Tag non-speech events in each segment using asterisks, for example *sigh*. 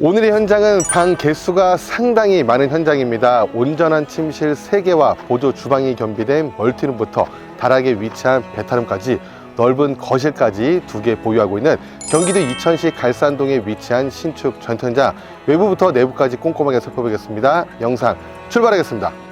오늘의 현장은 방 개수가 상당히 많은 현장입니다. 온전한 침실 3개와 보조 주방이 겸비된 멀티룸부터 다락에 위치한 베타룸까지 넓은 거실까지 두 개 보유하고 있는 경기도 이천시 갈산동에 위치한 신축 전투현장 외부부터 내부까지 꼼꼼하게 살펴보겠습니다. 영상 출발하겠습니다.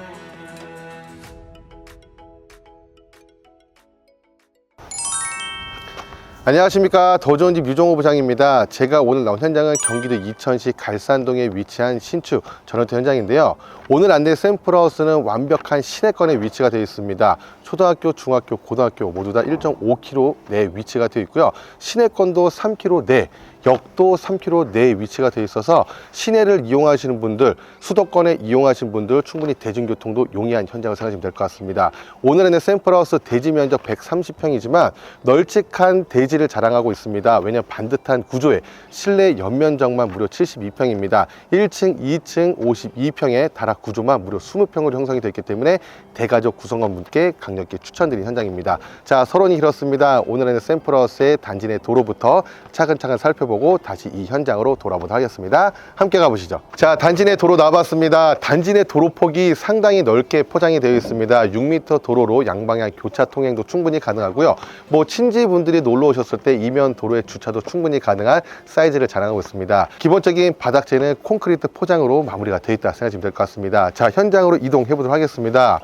안녕하십니까. 더 좋은 집 유정호 부장입니다. 제가 오늘 나온 현장은 경기도 이천시 갈산동에 위치한 신축 전원트 현장인데요. 오늘 안내 샘플하우스는 완벽한 시내권에 위치가 되어 있습니다. 초등학교, 중학교, 고등학교 모두 다 1.5km 내 위치가 되어 있고요. 시내권도 3km 내 역도 3km 내에 위치가 되어 있어서 시내를 이용하시는 분들, 수도권에 이용하시는 분들 충분히 대중교통도 용이한 현장을 생각하시면 될 것 같습니다. 오늘은 샘플하우스 대지 면적 130평이지만 널찍한 대지를 자랑하고 있습니다. 왜냐하면 반듯한 구조에 실내 연면적만 무려 72평입니다. 1층, 2층 52평의 다락 구조만 무려 20평으로 형성이 되어 있기 때문에 대가족 구성원 분께 강력히 추천드린 현장입니다. 자, 서론이 길었습니다. 오늘은 샘플하우스의 단지 내 도로부터 차근차근 살펴보 고 다시 이 현장으로 돌아보도록 하겠습니다. 함께 가보시죠. 자, 단지 내 도로 나왔습니다. 단지 내 도로 폭이 상당히 넓게 포장이 되어 있습니다. 6m 도로로 양방향 교차 통행도 충분히 가능하고요. 뭐 친지분들이 놀러 오셨을 때 이면 도로에 주차도 충분히 가능한 사이즈를 자랑하고 있습니다. 기본적인 바닥재는 콘크리트 포장으로 마무리가 되어 있다 생각하시면 될 것 같습니다. 자, 현장으로 이동해 보도록 하겠습니다.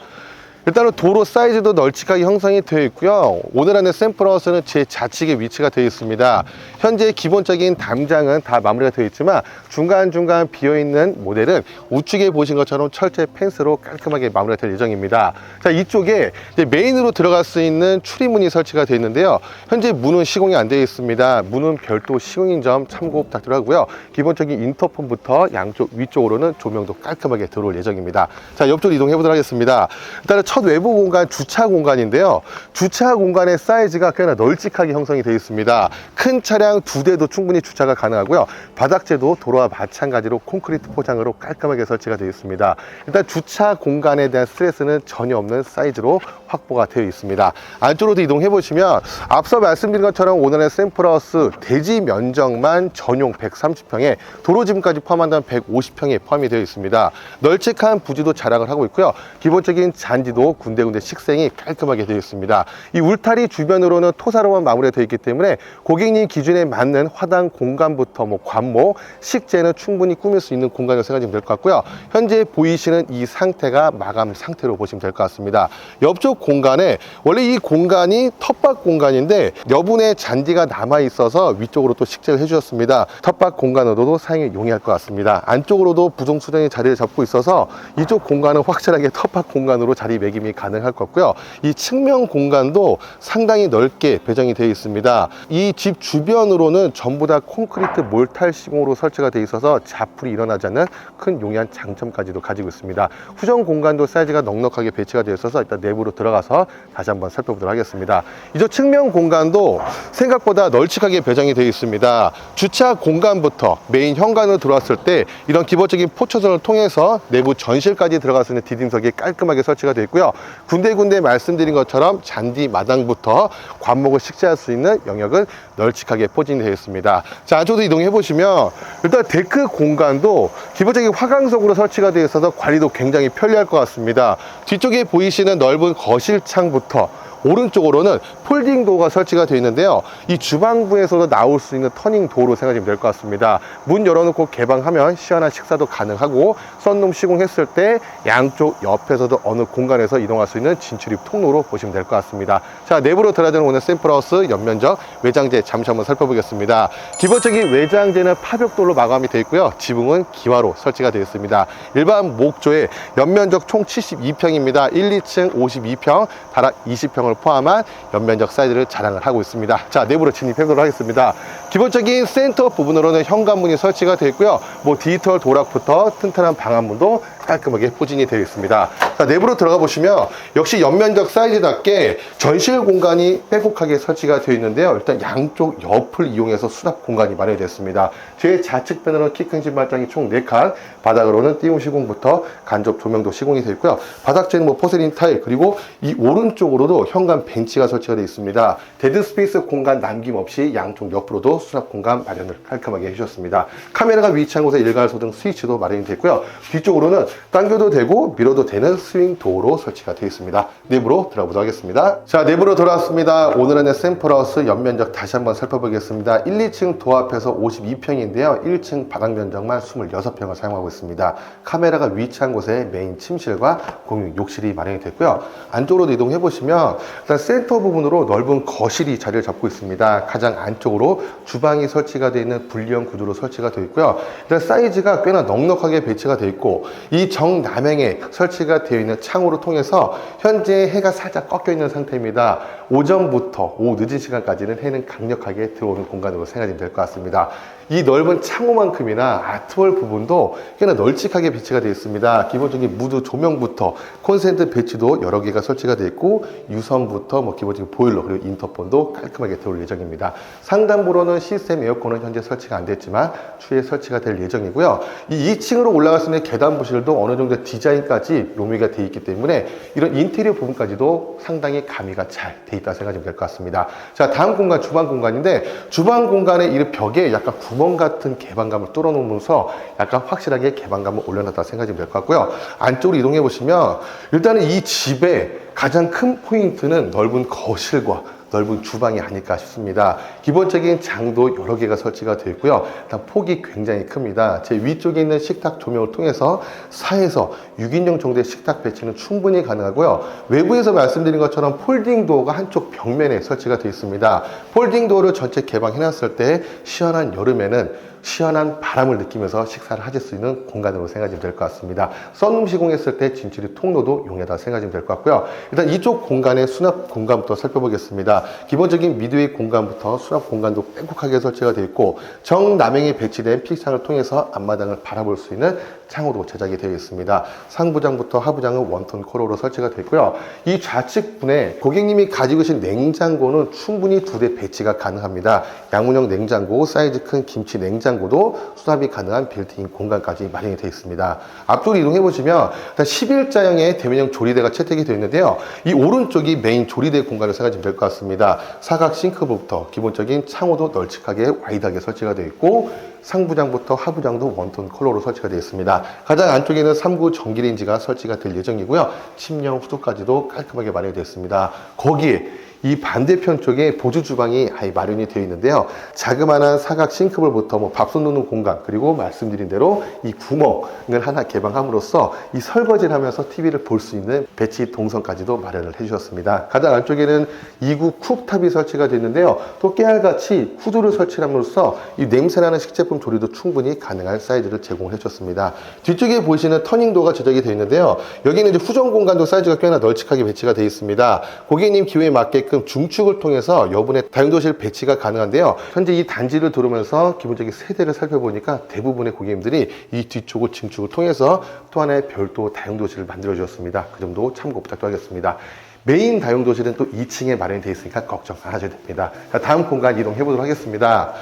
일단은 도로 사이즈도 널찍하게 형성이 되어 있고요. 오늘 안에 샘플하우스는 제 좌측에 위치가 되어 있습니다. 현재 기본적인 담장은 다 마무리가 되어 있지만 중간중간 비어있는 모델은 우측에 보신 것처럼 철제 펜스로 깔끔하게 마무리가 될 예정입니다. 자, 이쪽에 메인으로 들어갈 수 있는 출입문이 설치가 되어 있는데요. 현재 문은 시공이 안 되어 있습니다. 문은 별도 시공인 점 참고 부탁드리고요. 기본적인 인터폰부터 양쪽 위쪽으로는 조명도 깔끔하게 들어올 예정입니다. 자, 옆쪽으로 이동해 보도록 하겠습니다. 일단은 첫 외부 공간 주차 공간인데요. 주차 공간의 사이즈가 꽤나 널찍하게 형성이 되어 있습니다. 큰 차량 두 대도 충분히 주차가 가능하고요. 바닥재도 도로와 마찬가지로 콘크리트 포장으로 깔끔하게 설치가 되어 있습니다. 일단 주차 공간에 대한 스트레스는 전혀 없는 사이즈로 확보가 되어 있습니다. 안쪽으로도 이동해 보시면 앞서 말씀드린 것처럼 오늘의 샘플하우스 대지 면적만 전용 130평에 도로 지분까지 포함한다면 150평에 포함이 되어 있습니다. 널찍한 부지도 자랑을 하고 있고요. 기본적인 잔디도 군데군데 식생이 깔끔하게 되어 있습니다. 이 울타리 주변으로는 토사로만 마무리가 되어 있기 때문에 고객님 기준에 맞는 화단 공간부터 뭐 관모, 식재는 충분히 꾸밀 수 있는 공간이라고 생각하시면 될 것 같고요. 현재 보이시는 이 상태가 마감 상태로 보시면 될 것 같습니다. 옆쪽 공간에 원래 이 공간이 텃밭 공간인데 여분의 잔디가 남아 있어서 위쪽으로 또 식재를 해주셨습니다. 텃밭 공간으로도 사용이 용이할 것 같습니다. 안쪽으로도 부동 수정이 자리를 잡고 있어서 이쪽 공간은 확실하게 텃밭 공간으로 자리 매 김이 가능할 것 같고요. 이 측면 공간도 상당히 넓게 배정이 되어 있습니다. 이 집 주변으로는 전부 다 콘크리트 몰탈 시공으로 설치가 되어 있어서 자풀이 일어나지 않는 큰 용이한 장점까지도 가지고 있습니다. 후정 공간도 사이즈가 넉넉하게 배치가 되어 있어서 일단 내부로 들어가서 다시 한번 살펴보도록 하겠습니다. 이쪽 측면 공간도 생각보다 널찍하게 배정이 되어 있습니다. 주차 공간부터 메인 현관으로 들어왔을 때 이런 기본적인 포처선을 통해서 내부 전실까지 들어갈 수 있는 디딤석이 깔끔하게 설치가 되어 있고요. 군데군데 말씀드린 것처럼 잔디 마당부터 관목을 식재할 수 있는 영역은 널찍하게 포진이 되어 있습니다. 자, 안쪽으로 이동해 보시면 일단 데크 공간도 기본적인 화강석으로 설치가 되어 있어서 관리도 굉장히 편리할 것 같습니다. 뒤쪽에 보이시는 넓은 거실 창부터 오른쪽으로는 폴딩 도어가 설치가 되어 있는데요. 이 주방부에서도 나올 수 있는 터닝 도어로 생각하시면 될 것 같습니다. 문 열어놓고 개방하면 시원한 식사도 가능하고 썬룸 시공했을 때 양쪽 옆에서도 어느 공간에서 이동할 수 있는 진출입 통로로 보시면 될 것 같습니다. 자, 내부로 들어가는 오늘 샘플하우스 연면적 외장재 잠시 한번 살펴보겠습니다. 기본적인 외장재는 파벽돌로 마감이 되어 있고요. 지붕은 기와로 설치가 되어 있습니다. 일반 목조의 연면적 총 72평입니다. 1, 2층 52평, 다락 20평을 포함한 연면적 사이즈를 자랑을 하고 있습니다. 자, 내부로 진입해 보도록 하겠습니다. 기본적인 센터 부분으로는 현관문이 설치가 되어 있고요. 뭐 디지털 도락부터 튼튼한 방안문도 깔끔하게 포진이 되어 있습니다. 자, 내부로 들어가 보시면 역시 연면적 사이즈답게 전실 공간이 빼곡하게 설치가 되어 있는데요. 일단 양쪽 옆을 이용해서 수납 공간이 마련이 됐습니다. 제 좌측 편으로는 키큰 신발장이 총 4칸, 바닥으로는 띄움 시공부터 간접 조명도 시공이 되어 있고요. 바닥재는 뭐 포세린 타일, 그리고 이 오른쪽으로도 현관 벤치가 설치가 되어 있습니다. 데드 스페이스 공간 남김없이 양쪽 옆으로도 수납 공간 마련을 깔끔하게 해주셨습니다. 카메라가 위치한 곳에 일괄 소등 스위치도 마련이 됐고요. 뒤쪽으로는 당겨도 되고 밀어도 되는 스윙 도어로 설치가 되어 있습니다. 내부로 들어보도록 하겠습니다. 자, 내부로 돌아왔습니다. 오늘은 샘플하우스 연면적 다시 한번 살펴보겠습니다. 1, 2층 도어 앞에서 52평인데요. 1층 바닥 면적만 26평을 사용하고 있습니다. 카메라가 위치한 곳에 메인 침실과 공유 욕실이 마련이 됐고요. 안쪽으로 이동해 보시면 일단 센터 부분으로 넓은 거실이 자리를 잡고 있습니다. 가장 안쪽으로 주방이 설치가 되어 있는 분리형 구조로 설치가 되어 있고요. 일단 사이즈가 꽤나 넉넉하게 배치가 되어 있고 이 정남향에 설치가 되어 있는 창호로 통해서 현재 해가 살짝 꺾여 있는 상태입니다. 오전부터 오후 늦은 시간까지는 해는 강력하게 들어오는 공간으로 생각이 될 것 같습니다. 이 넓은 창호만큼이나 아트월 부분도 꽤나 널찍하게 배치가 되어 있습니다. 기본적인 무드 조명부터 콘센트 배치도 여러 개가 설치가 되어 있고 유선부터 뭐 기본적인 보일러 그리고 인터폰도 깔끔하게 들어올 예정입니다. 상단부로는 시스템 에어컨은 현재 설치가 안 됐지만 추후에 설치가 될 예정이고요. 이 2층으로 올라갈 수 있는 계단 부실도 어느 정도 디자인까지 로미가 되어 있기 때문에 이런 인테리어 부분까지도 상당히 가미가 잘 돼 있다 생각하시면 될 것 같습니다. 자 다음 공간 주방 공간인데 주방 공간의 이 벽에 약간 구멍 같은 개방감을 뚫어놓으면서 약간 확실하게 개방감을 올려놨다 생각하시면 될 것 같고요. 안쪽으로 이동해 보시면 일단은 이 집의 가장 큰 포인트는 넓은 거실과 넓은 주방이 아닐까 싶습니다. 기본적인 장도 여러 개가 설치가 되어 있고요. 일단 폭이 굉장히 큽니다. 제 위쪽에 있는 식탁 조명을 통해서 4에서 6인용 정도의 식탁 배치는 충분히 가능하고요. 외부에서 말씀드린 것처럼 폴딩 도어가 한쪽 벽면에 설치가 되어 있습니다. 폴딩 도어를 전체 개방해놨을 때 시원한 여름에는 시원한 바람을 느끼면서 식사를 하실 수 있는 공간으로 생각하시면 될 것 같습니다. 썬룸 시공했을 때 진출이 통로도 용해다 생각하시면 될 것 같고요. 일단 이쪽 공간의 수납 공간부터 살펴보겠습니다. 기본적인 미드웨이 공간부터 수납 공간도 빼곡하게 설치가 되어 있고 정남향에 배치된 픽창을 통해서 앞마당을 바라볼 수 있는 창으로 제작이 되어 있습니다. 상부장부터 하부장은 원톤 코러로 설치가 되어 있고요. 이 좌측분에 고객님이 가지고 계신 냉장고는 충분히 두 대 배치가 가능합니다. 양문형 냉장고, 사이즈 큰 김치 냉장고 도 수납이 가능한 빌트인 공간까지 마련이 되어 있습니다. 앞쪽으로 이동해 보시면 일단 11자형의 대면형 조리대가 채택이 되어 있는데요. 이 오른쪽이 메인 조리대 공간을 생각하시면 될 것 같습니다. 사각 싱크부터 기본적인 창호도 널찍하게 와이드하게 설치가 되어 있고 상부장부터 하부장도 원톤 컬러로 설치가 되어 있습니다. 가장 안쪽에는 3구 전기레인지가 설치가 될 예정이고요. 침령 후드까지도 깔끔하게 마련이 되어 있습니다. 거기에 이 반대편 쪽에 보조 주방이 아예 마련이 되어 있는데요. 자그마한 사각 싱크볼부터 뭐 밥솥 넣는 공간 그리고 말씀드린 대로 이 구멍을 하나 개방함으로써 이 설거지를 하면서 TV를 볼 수 있는 배치 동선까지도 마련을 해주셨습니다. 가장 안쪽에는 2구 쿡탑이 설치가 되어 있는데요. 또 깨알같이 후드를 설치함으로써 이 냄새나는 식제품 조리도 충분히 가능한 사이즈를 제공을 해줬습니다. 뒤쪽에 보시는 터닝도가 제작이 되어 있는데요. 여기는 이제 후전 공간도 사이즈가 꽤나 널찍하게 배치가 되어 있습니다. 고객님 기호에 맞게끔 중축을 통해서 여분의 다용도실 배치가 가능한데요. 현재 이 단지를 들어오면서 기본적인 세대를 살펴보니까 대부분의 고객님들이 이 뒤쪽을 증축을 통해서 또 하나의 별도 다용도실을 만들어 주셨습니다. 그 점도 참고 부탁드리겠습니다. 메인 다용도실은 또 2층에 마련이 되어 있으니까 걱정 안 하셔도 됩니다. 자, 다음 공간 이동해 보도록 하겠습니다.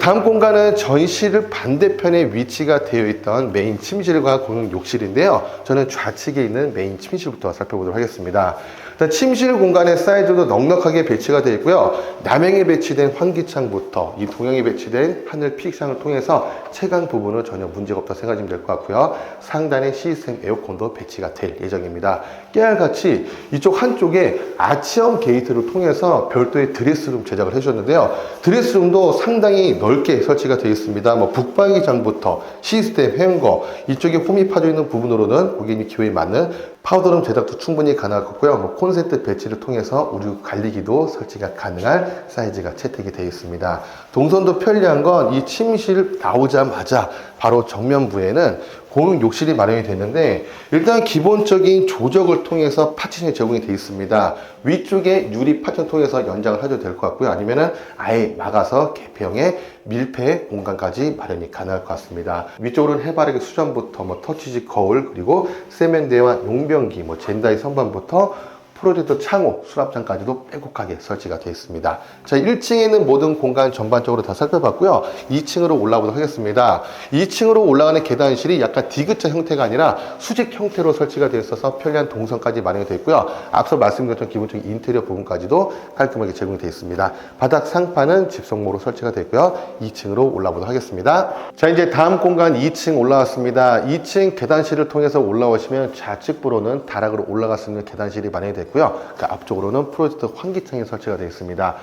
다음 공간은 전실을 반대편에 위치가 되어 있던 메인 침실과 공용 욕실인데요. 저는 좌측에 있는 메인 침실부터 살펴보도록 하겠습니다. 일단 침실 공간의 사이즈도 넉넉하게 배치가 되어 있고요. 남향에 배치된 환기창부터 이 동향에 배치된 하늘 픽상을 통해서 채광 부분은 전혀 문제가 없다 생각하시면 될 것 같고요. 상단에 시스템 에어컨도 배치가 될 예정입니다. 깨알같이 이쪽 한쪽에 아치형 게이트를 통해서 별도의 드레스룸 제작을 해주셨는데요. 드레스룸도 상당히 넓게 설치가 되어 있습니다. 뭐 북방기장부터 시스템 행거 이쪽에 홈이 파져 있는 부분으로는 고객님 기호에 맞는 파우더룸 제작도 충분히 가능할 거고요. 뭐 콘센트 배치를 통해서 우류 관리기도 설치가 가능한 사이즈가 채택이 되어 있습니다. 동선도 편리한 건 이 침실 나오자마자 바로 정면부에는 공용 욕실이 마련이 됐는데 일단 기본적인 조적을 통해서 파티션이 제공이 되어 있습니다. 위쪽에 유리 파티션 통해서 연장을 하셔도 될 것 같고요. 아니면은 아예 막아서 개폐형의 밀폐 공간까지 마련이 가능할 것 같습니다. 위쪽으로는 해바라기 수전부터 뭐 터치지 거울 그리고 세면대와 용변기 뭐 젠다이 선반부터 프로젝터 창호, 수납장까지도 빼곡하게 설치가 되어 있습니다. 자, 1층에 있는 모든 공간 전반적으로 다 살펴봤고요. 2층으로 올라가보도록 하겠습니다. 2층으로 올라가는 계단실이 약간 디귿자 형태가 아니라 수직 형태로 설치가 되어 있어서 편리한 동선까지 마련이 되어 있고요. 앞서 것처럼 기본적인 인테리어 부분까지도 깔끔하게 제공이 되어 있습니다. 바닥 상판은 집성모로 설치가 되어 있고요. 2층으로 올라보도록 하겠습니다. 자, 이제 다음 공간 2층 올라왔습니다. 2층 계단실을 통해서 올라오시면 좌측부로는 다락으로 올라갈 수 있는 계단실이 마련이 되어 있고요. 그 앞쪽으로는 프로젝터 환기창이 설치가 되어 있습니다.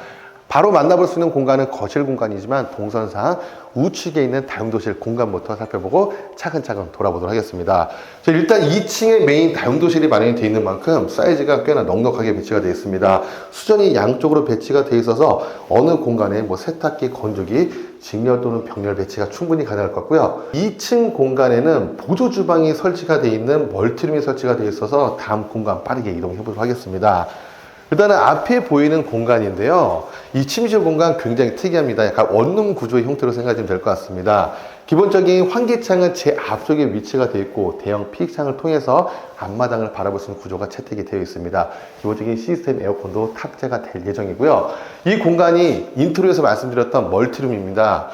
바로 만나볼 수 있는 공간은 거실 공간이지만 동선상 우측에 있는 다용도실 공간부터 살펴보고 차근차근 돌아보도록 하겠습니다. 자, 일단 2층에 메인 다용도실이 마련이 되어 있는 만큼 사이즈가 꽤나 넉넉하게 배치가 되어 있습니다. 수전이 양쪽으로 배치가 되어 있어서 어느 공간에 뭐 세탁기, 건조기, 직렬 또는 병렬 배치가 충분히 가능할 것 같고요. 2층 공간에는 보조 주방이 설치가 되어 있는 멀티룸이 설치가 되어 있어서 다음 공간 빠르게 이동해 보도록 하겠습니다. 일단은 앞에 보이는 공간인데요. 이 침실 공간 굉장히 특이합니다. 약간 원룸 구조의 형태로 생각하시면 될 것 같습니다. 기본적인 환기창은 제 앞쪽에 위치가 되어 있고 대형 피익창을 통해서 앞마당을 바라볼 수 있는 구조가 채택이 되어 있습니다. 기본적인 시스템 에어컨도 탑재가 될 예정이고요. 이 공간이 인트로에서 말씀드렸던 멀티룸입니다.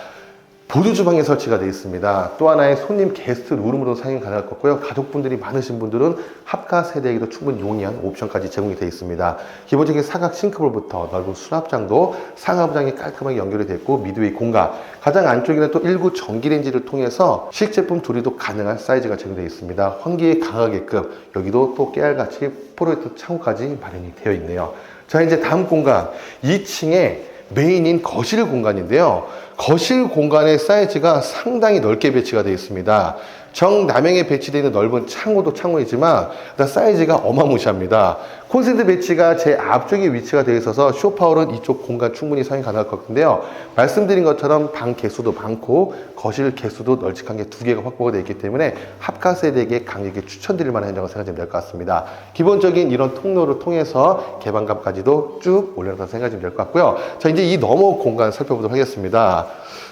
보조 주방에 설치가 되어 있습니다. 또 하나의 손님 게스트 룸으로 사용이 가능할 것 같고요. 가족분들이 많으신 분들은 합가 세대에도 충분히 용이한 옵션까지 제공이 되어 있습니다. 기본적인 사각 싱크볼부터 넓은 수납장도 상하부장이 깔끔하게 연결이 되어 있고 미드웨이 공간 가장 안쪽에는 또 일구 전기레인지를 통해서 식제품 조리도 가능한 사이즈가 제공되어 있습니다. 환기에 강하게끔 여기도 또 깨알같이 포로이트 창호까지 마련이 되어 있네요. 자 이제 다음 공간 2층에 메인인 거실 공간인데요. 거실 공간의 사이즈가 상당히 넓게 배치가 되어 있습니다. 정남향에 배치되어 있는 넓은 창호도 창호이지만 일단 사이즈가 어마무시합니다. 콘센트 배치가 제 앞쪽에 위치가 되어 있어서 쇼파월은 이쪽 공간 충분히 사용이 가능할 것 같은데요. 말씀드린 것처럼 방 개수도 많고 거실 개수도 널찍한 게 두 개가 확보가 되어 있기 때문에 합가 세대에게 강력히 추천드릴 만한 현장을 생각하시면 될 것 같습니다. 기본적인 이런 통로를 통해서 개방감까지도 쭉 올려놓다 생각하시면 될 것 같고요. 자 이제 이 너머 공간 살펴보도록 하겠습니다.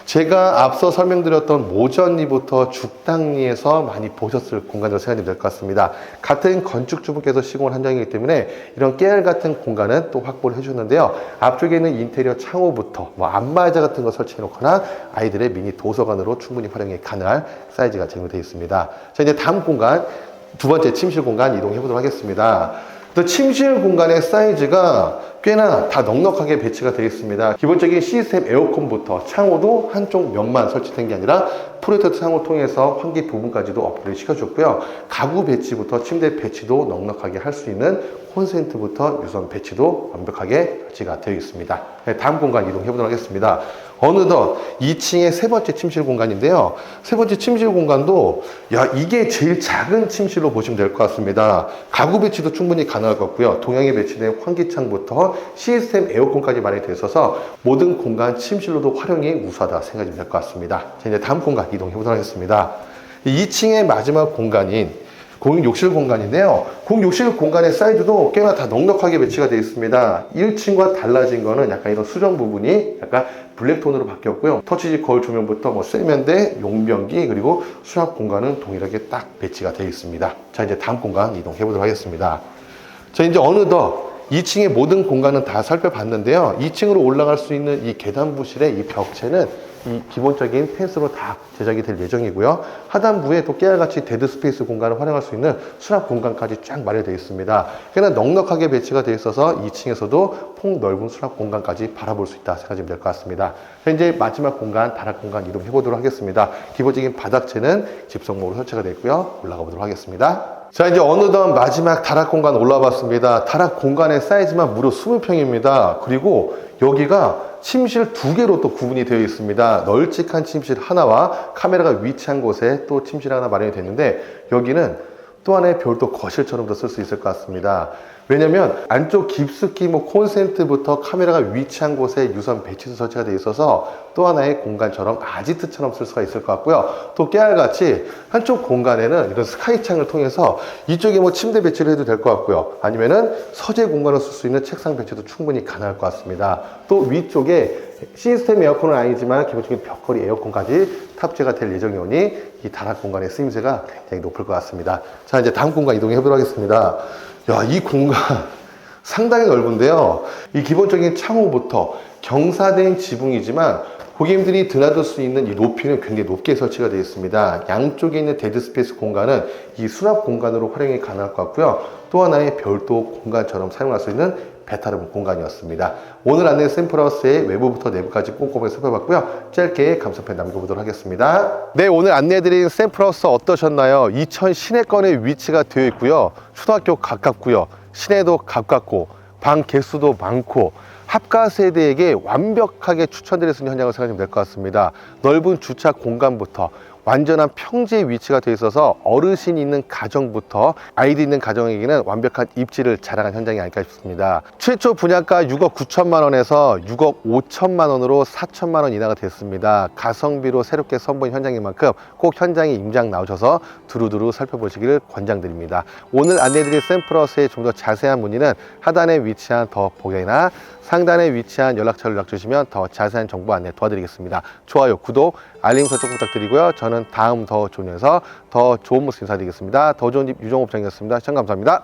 제가 앞서 설명드렸던 모전리부터 죽당리에서 많이 보셨을 공간으로 생각이 될 것 같습니다. 같은 건축주분께서 시공을 한 장이기 때문에 이런 깨알 같은 공간은 또 확보를 해주셨는데요. 앞쪽에 있는 인테리어 창호부터 뭐 안마의자 같은 거 설치해 놓거나 아이들의 미니 도서관으로 충분히 활용이 가능한 사이즈가 제공되어 있습니다. 자, 이제 다음 공간, 두 번째 침실 공간 이동해 보도록 하겠습니다. 또 침실 공간의 사이즈가 꽤나 다 넉넉하게 배치가 되어 있습니다. 기본적인 시스템 에어컨부터 창호도 한쪽 면만 설치된 게 아니라 프로젝터 창호 통해서 환기 부분까지도 업그레이드 시켜줬고요. 가구 배치부터 침대 배치도 넉넉하게 할 수 있는 콘센트부터 유선 배치도 완벽하게 배치가 되어 있습니다. 네, 다음 공간 이동해 보도록 하겠습니다. 어느덧 2층의 세 번째 침실 공간인데요. 세 번째 침실 공간도 야 이게 제일 작은 침실로 보시면 될 것 같습니다. 가구 배치도 충분히 가능할 것 같고요. 동양에 배치된 환기창부터 시스템 에어컨까지 마련이 되어 있어서 모든 공간 침실로도 활용이 우수하다 생각이 될 것 같습니다. 자 이제 다음 공간 이동해 보도록 하겠습니다. 2층의 마지막 공간인 공용 욕실 공간인데요. 공용 욕실 공간의 사이즈도 꽤나 다 넉넉하게 배치가 되어 있습니다. 1층과 달라진 거는 약간 이런 수정 부분이 약간 블랙톤으로 바뀌었고요. 터치지 거울 조명부터 뭐 세면대, 용변기 그리고 수납 공간은 동일하게 딱 배치가 되어 있습니다. 자 이제 다음 공간 이동해 보도록 하겠습니다. 자 이제 어느덧 2층의 모든 공간은 다 살펴봤는데요. 2층으로 올라갈 수 있는 이 계단 부실의 이 벽체는 이 기본적인 펜스로 다 제작이 될 예정이고요. 하단부에 또 깨알같이 데드 스페이스 공간을 활용할 수 있는 수납 공간까지 쫙 마련되어 있습니다. 꽤나 넉넉하게 배치가 되어 있어서 2층에서도 폭 넓은 수납 공간까지 바라볼 수 있다 생각하시면 될 것 같습니다. 현재 마지막 공간, 다락 공간 이동해 보도록 하겠습니다. 기본적인 바닥재는 집성목으로 설치가 되어 있고요. 올라가 보도록 하겠습니다. 자 이제 어느덧 마지막 다락 공간 올라봤습니다. 다락 공간의 사이즈만 무려 20평입니다. 그리고 여기가 침실 두 개로 또 구분이 되어 있습니다. 널찍한 침실 하나와 카메라가 위치한 곳에 또 침실 하나 마련이 됐는데 여기는 또 하나의 별도 거실처럼도 쓸 수 있을 것 같습니다. 왜냐면 안쪽 깊숙이 뭐 콘센트부터 카메라가 위치한 곳에 유선 배치수 설치가 되어 있어서 또 하나의 공간처럼 아지트처럼 쓸 수가 있을 것 같고요. 또 깨알같이 한쪽 공간에는 이런 스카이창을 통해서 이쪽에 뭐 침대 배치를 해도 될 것 같고요. 아니면은 서재 공간을 쓸 수 있는 책상 배치도 충분히 가능할 것 같습니다. 또 위쪽에 시스템 에어컨은 아니지만 기본적인 벽걸이 에어컨까지 탑재가 될 예정이오니 이 다락 공간의 쓰임새가 굉장히 높을 것 같습니다. 자, 이제 다음 공간 이동해 보도록 하겠습니다. 야, 이 공간 *laughs* 상당히 넓은데요. 이 기본적인 창호부터 경사된 지붕이지만 고객님들이 드나들 수 있는 이 높이는 굉장히 높게 설치가 되어 있습니다. 양쪽에 있는 데드 스페이스 공간은 이 수납 공간으로 활용이 가능할 것 같고요. 또 하나의 별도 공간처럼 사용할 수 있는 베타룸 공간이었습니다. 오늘 안내 샘플하우스의 외부부터 내부까지 꼼꼼하게 살펴봤고요. 짧게 감상편 남겨보도록 하겠습니다. 네, 오늘 안내해드린 샘플하우스 어떠셨나요? 이천 시내권에 위치가 되어 있고요. 초등학교 가깝고요. 시내도 가깝고 방 개수도 많고 합가 세대에게 완벽하게 추천드릴 수 있는 현장을 생각하시면 될 것 같습니다. 넓은 주차 공간부터 완전한 평지에 위치가 되어 있어서 어르신이 있는 가정부터 아이들 있는 가정에게는 완벽한 입지를 자랑한 현장이 아닐까 싶습니다. 최초 분양가 6억 9천만 원에서 6억 5천만 원으로 4천만 원 인하가 됐습니다. 가성비로 새롭게 선보인 현장인 만큼 꼭 현장에 임장 나오셔서 두루두루 살펴보시기를 권장드립니다. 오늘 안내드릴 샘플하우스의 좀 더 자세한 문의는 하단에 위치한 더 보게나 상단에 위치한 연락처를 연락 주시면 더 자세한 정보 안내 도와드리겠습니다. 좋아요, 구독, 알림 설정 부탁드리고요. 저는 다음 더 좋은 에서 더 좋은 모습 인사드리겠습니다. 더 좋은 집 유정업장이었습니다. 시청 감사합니다.